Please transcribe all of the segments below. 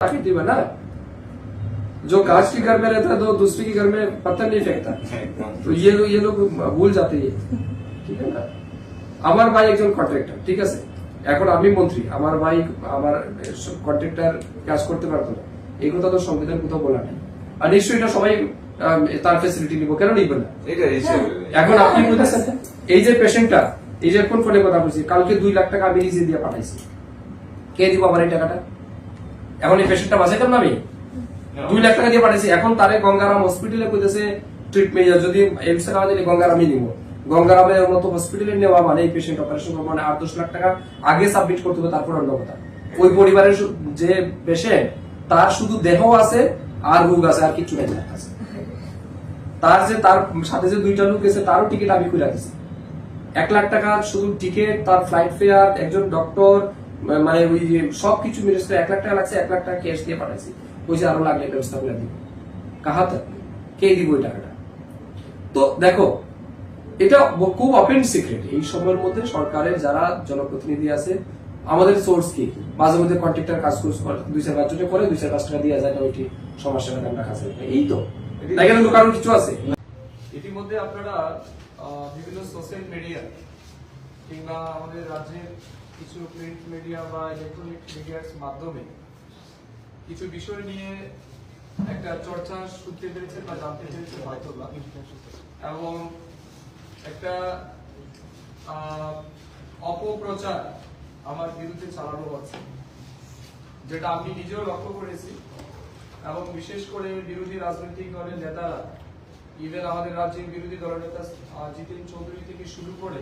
ताकि दिया ना जो कांच के घर में रहता है तो दूसरे के घर में पत्थर नहीं फेंकता तो ये लोग ये लोग भूल जाते हैं ঠিক আছে না আমার ভাই একজন কন্ট্রাক্টর ঠিক আছে এখন আমি মন্ত্রী আমার ভাই আমার কন্ট্রাক্টর কাজ করতে পারতো না এই কথা তো সংবিধান কোথাও বলা নেই আর নিশ্চয়ই এটা সবাই আম, তার ফেসিলিটি নিব কেন নিব না এটা হিসেবে এখন আপনি বলতেছেন এই যে পেশেন্টটা এই যে কোন ফোনে কথা বলছি কালকে দুই লাখ টাকা আমি নিজে দিয়ে পাঠাইছি কে দিব আমার এই টাকাটা এখন এই পেশেন্টটা বাঁচাইতাম না আমি? দুই লাখ টাকা দিয়ে পাঠাইছি। এখন তারে গঙ্গারাম হসপিটালে কইতেছে ট্রিটমেন্ট যদি এমস টাকা দিলে গঙ্গারামই নিব। গঙ্গারামের মতো হসপিটালে নেওয়া মানে এই পেশেন্ট অপারেশন করব মানে আট দশ লাখ টাকা আগে সাবমিট করতে হবে তারপর অন্য কথা ওই পরিবারের যে পেশেন্ট তার শুধু দেহ আছে আর রোগ আছে আর কিছু নাই। কাছে। তার যে তার সাথে যে দুইটা লোক গেছে তারও টিকিট আমি খুলে দিছি। এক লাখ টাকা শুধু টিকিট তার ফ্লাইট ফেয়ার একজন ডক্টর মানে ওই যে সবকিছু মিলে এক লাখ টাকা লাগছে এক লাখ টাকা ক্যাশ দিয়ে পাঠাইছি। পয়সা আরও লাগলে ব্যবস্থা করে দিব। কাহাতে কে দিব ওই টাকাটা? তো দেখো এটা খুব ওপেন সিক্রেট এই সময়ের মধ্যে সরকারের যারা জনপ্রতিনিধি আছে আমাদের সোর্স কি? মাঝে মধ্যে কন্ট্রাক্টর কাজ করে দুই চার পাঁচ করে দুই চার পাঁচ টাকা দিয়ে যায় না ওইটি সমস্যাটা আমরা কাছে এই তো। কেন কারণ কিছু আছে? ইতিমধ্যে আপনারা বিভিন্ন সোশ্যাল মিডিয়া কিংবা আমাদের রাজ্যের কিছু প্রিন্ট মিডিয়া বা ইলেকট্রনিক মিডিয়ার মাধ্যমে কিছু বিষয় নিয়ে একটা চর্চা শুনতে পেরেছে বা জানতে পেরেছে হয়তো বা এবং একটা অপপ্রচার আমার বিরুদ্ধে চালানো হচ্ছে যেটা আমি নিজেও লক্ষ্য করেছি। এবং বিশেষ করে বিরোধী রাজনৈতিক দলের নেতারা ইভেন আমাদের রাজ্যের বিরোধী দলনেতা আহ, জিতেন চৌধুরী থেকে শুরু করে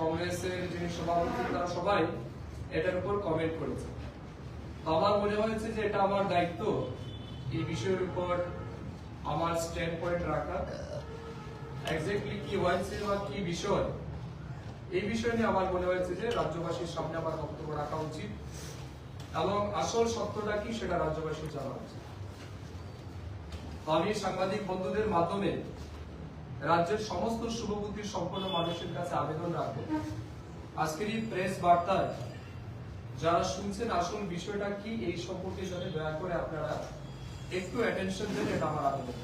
কংগ্রেসের যিনি সভাপতি, তারা সবাই এটার উপর কমেন্ট করেছে। আমার মনে হয়েছে যে এটা আমার দায়িত্ব। এই বিষয়ের উপর আমার স্ট্যান্ড পয়েন্ট রাখা। এক্স্যাক্টলি কি হয়েছে বা কি বিষয়, এই বিষয় নিয়ে আমার মনে হয়েছে যে রাজ্যবাসীর সামনে আমার বক্তব্য রাখা উচিত এবং আসল সত্যটা কি সেটা রাজ্যবাসী জানা উচিত। আমি সাংবাদিক বন্ধুদের মাধ্যমে রাজ্যের সমস্ত শুভবুদ্ধি সম্পন্ন মানুষের কাছে আবেদন রাখব। আজকের এই প্রেস বার্তায় যারা শুনছেন আসল বিষয়টা কি, এই সম্পর্কে যাতে দয়া করে আপনারা একটু অ্যাটেনশন দেন এটা আমার আবেদন।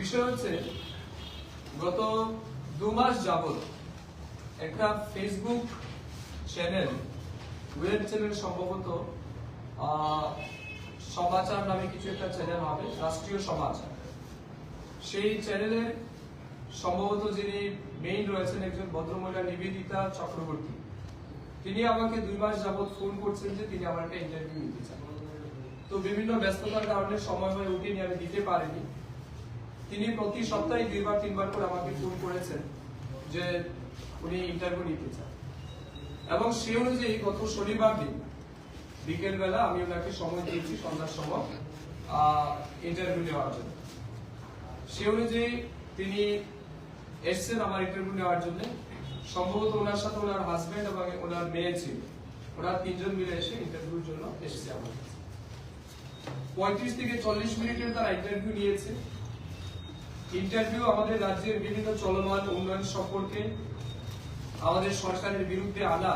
বিষয় হচ্ছে, গত দু মাস যাবত একটা ফেসবুক চ্যানেল ওয়েব চ্যানেল সম্ভবত সমাচার নামে কিছু একটা চ্যানেল হবে, রাষ্ট্রীয় সমাচার। সেই চ্যানেলের সম্ভবত যিনি মেইন রয়েছেন একজন ভদ্রমহিলা নিবেদিতা চক্রবর্তী। তিনি আমাকে দুই মাস যাবৎ ফোন করছেন যে তিনি আমার একটা ইন্টারভিউ নিতে চান। তো বিভিন্ন ব্যস্ততার কারণে সময় হয়ে উঠেনি, আমি দিতে পারিনি। তিনি প্রতি সপ্তাহে দুইবার, তিনবার করে আমাকে ফোন করেছেন যে উনি ইন্টারভিউ নিতে চান। এবং সে অনুযায়ী গত শনিবার দিন বিকেলবেলা আমি ওনাকে সময় দিয়েছি সন্ধ্যার সময় ইন্টারভিউ নেওয়ার জন্য। সে অনুযায়ী তিনি এসছেন আমার ইন্টারভিউ নেওয়ার জন্য। সম্ভবত ওনার সাথে ওনার হাজবেন্ড এবং ওনার মেয়ে ছিল। ওরা তিনজন মিলে এসে ইন্টারভিউর জন্য এসেছে আমার পঁয়ত্রিশ থেকে চল্লিশ মিনিটের তারা ইন্টারভিউ নিয়েছে। ইন্টারভিউ আমাদের রাজ্যের বিভিন্ন চলমান উন্নয়ন সম্পর্কে, আমাদের সরকারের বিরুদ্ধে আনা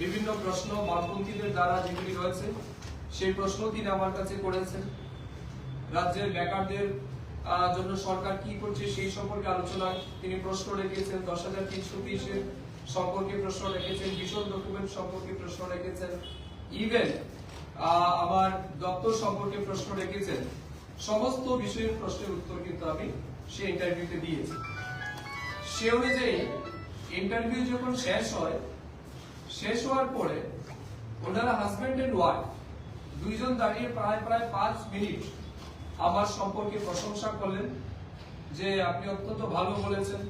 বিভিন্ন প্রশ্ন বামপন্থীদের দ্বারা যেগুলি রয়েছে, সেই প্রশ্ন তিনি আমার কাছে করেছেন। রাজ্যের বেকারদের জন্য সরকার কি করছে সেই সম্পর্কে আলোচনা তিনি প্রশ্ন রেখেছেন, দশ হাজার তিনশো তিরিশের সম্পর্কে প্রশ্ন রেখেছেন ভীষণ ডকুমেন্ট সম্পর্কে প্রশ্ন রেখেছেন ইভেন আমার দপ্তর সম্পর্কে প্রশ্ন রেখেছেন। সমস্ত বিষয়ের প্রশ্নের উত্তর কিন্তু আমি সেই ইন্টারভিউতে দিয়েছি। সে অনুযায়ী ইন্টারভিউ যখন শেষ হয়, শেষ হওয়ার পরে ওনারা হাজবেন্ড এন্ড ওয়াইফ দুইজন দাঁড়িয়ে প্রায় প্রায় পাঁচ মিনিট আমার সম্পর্কে প্রশংসা করলেন যে আপনি অত্যন্ত ভালো বলেছেন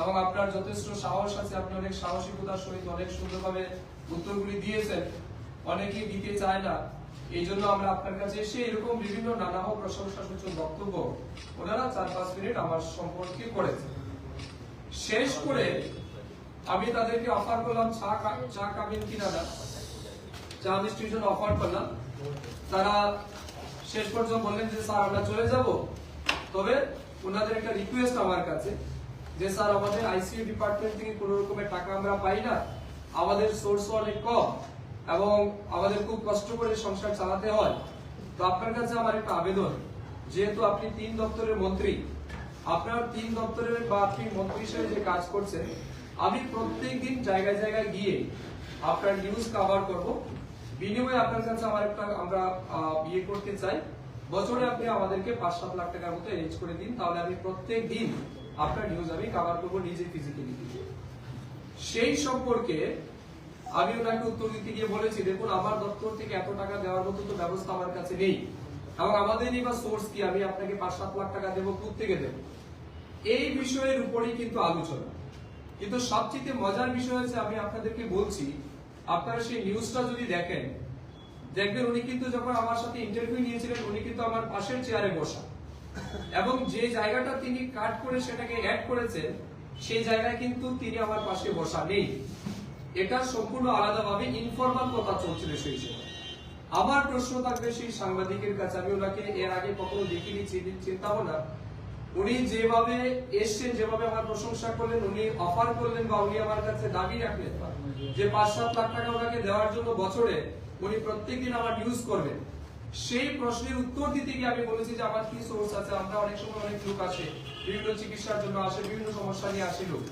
এবং আপনার যথেষ্ট সাহস আছে, আপনি অনেক সাহসিকতার সহিত অনেক সুন্দরভাবে উত্তরগুলি দিয়েছেন। অনেকেই দিতে চায় না। এই জন্য আমরা আপনার কাছে এসে এরকম বিভিন্ন নানা প্রশংসা সূচক বক্তব্য ওনারা চার পাঁচ মিনিট আমার সম্পর্কে করেছেন। শেষ করে আমি তাদেরকে অফার করলাম, চা চা খাবেন কিনা না? চা জন্য অফার করলাম। তারা শেষ পর্যন্ত বললেন যে, স্যার, আমরা চলে যাব, তবে ওনাদের একটা রিকোয়েস্ট আমার কাছে যে, স্যার, আমাদের আইসিইউ ডিপার্টমেন্ট থেকে কোনো রকমের টাকা আমরা পাই না। আমাদের সোর্স অনেক কম এবং আমাদের খুব কষ্ট করে সংসার চালাতে হয়। তো আপনার কাছে আমার একটা আবেদন। যেহেতু আপনি তিন দপ্তরের মন্ত্রী, আপনার তিন দপ্তরের বা আপনি মন্ত্রী হিসেবে যে কাজ করছেন, আমি প্রত্যেকদিন জায়গায় জায়গায় গিয়ে আপনার নিউজ কভার করব। বিনিময়ে আপনার কাছে আমার একটা আমরা ইয়ে করতে চাই। বছরে আপনি আমাদেরকে পাঁচ সাত লাখ টাকার মতো এরেঞ্জ করে দিন, তাহলে আমি প্রত্যেক দিন আপনার নিউজ আমি কভার করব নিজে ফিজিক্যালি সেই সম্পর্কে আমি ওনাকে উত্তর দিতে গিয়ে বলেছি, দেখুন, আমার দপ্তর থেকে এত টাকা দেওয়ার মতো তো ব্যবস্থা আমার কাছে নেই। এবং আমাদেরই বা সোর্স কি? আমি আপনাকে পাঁচ সাত লাখ টাকা দেবো কোথা থেকে দেবো। এই বিষয়ের উপরেই কিন্তু আলোচনা। কিন্তু সবচেয়ে মজার বিষয় হচ্ছে, আমি আপনাদেরকে বলছি আপনারা সেই নিউজটা যদি দেখেন, দেখবেন উনি কিন্তু যখন আমার সাথে ইন্টারভিউ নিয়েছিলেন, উনি কিন্তু আমার পাশের চেয়ারে বসা। এবং যে জায়গাটা তিনি কাট করে সেটাকে অ্যাড করেছেন, সেই জায়গায় কিন্তু তিনি আমার পাশে বসা নেই এটা সম্পূর্ণ আলাদাভাবে ইনফরমাল কথা চলছিল সেই সময় আমার প্রশ্ন থাকবে সেই সাংবাদিকের কাছে, আমি ওনাকে এর আগে কখনো দেখিনি চিনি- চিন্তাও না উনি যেভাবে এসছেন, যেভাবে আমার প্রশংসা করলেন, উনি অফার করলেন বা উনি আমার কাছে দাবি রাখলেন, যে পাঁচ সাত লাখ টাকা ওনাকে দেওয়ার জন্য বছরে উনি প্রত্যেকদিন আমার নিউজ করবেন। সেই প্রশ্নের উত্তর দিতে গিয়ে আমি বলেছি যে আমার কি সোর্স আছে? আমরা অনেক সময় অনেক লোক আসে বিভিন্ন চিকিৎসার জন্য আসে, বিভিন্ন সমস্যা নিয়ে আসে লোক।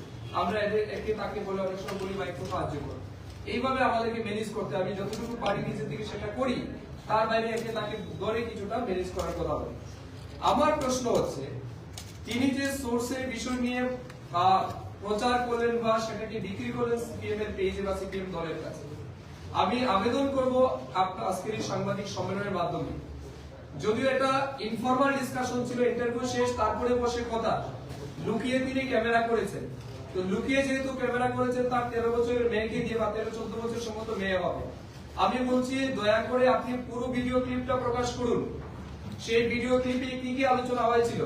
আমরা এদের, একে তাকে বলে অনেক সময় বলি, ভাই, একটু সাহায্য করো। এইভাবে আমাদেরকে ম্যানেজ করতে আমি যতটুকু পারি নিজের থেকে সেটা করি। তার বাইরে একে তাকে ধরে কিছুটা ম্যানেজ করার কথা হবে আমার প্রশ্ন হচ্ছে তিনি যে সোর্সের বিষয় নিয়ে প্রচার করলেন বা সেটাকে বিক্রি করলেন সিপিএম এর পেজে বা সিপিএম দলের কাছে, আমি আবেদন করব আপনার আজকের এই সাংবাদিক সম্মেলনের মাধ্যমে। যদিও এটা ইনফরমাল ডিসকাশন ছিল ইন্টারভিউ শেষ, তারপরে বসে কথা, লুকিয়ে তিনি ক্যামেরা করেছেন। তো লুকিয়ে যেহেতু ক্যামেরা করেছেন, তার তেরো বছরের মেয়েকে দিয়ে বা তেরো চোদ্দ বছর সম্মত মেয়ে হবে। আমি বলছি, দয়া করে আপনি পুরো ভিডিও ক্লিপটা প্রকাশ করুন। সেই ভিডিও ক্লিপে কি কি আলোচনা হয়েছিল?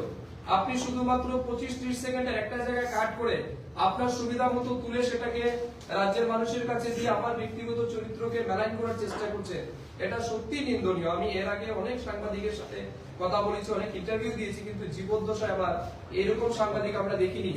আপনি শুধুমাত্র পঁচিশ ত্রিশ সেকেন্ডের একটা জায়গায় কাট করে আপনার সুবিধা মতো তুলে সেটাকে রাজ্যের মানুষের কাছে দিয়ে আমার ব্যক্তিগত চরিত্রকে মেলাইন করার চেষ্টা করছে। এটা সত্যি নিন্দনীয়। আমি এর আগে অনেক সাংবাদিকের সাথে কথা বলেছি, অনেক ইন্টারভিউ দিয়েছি, কিন্তু জীবদ্দশায় আবার এরকম সাংবাদিক আমরা দেখিনি।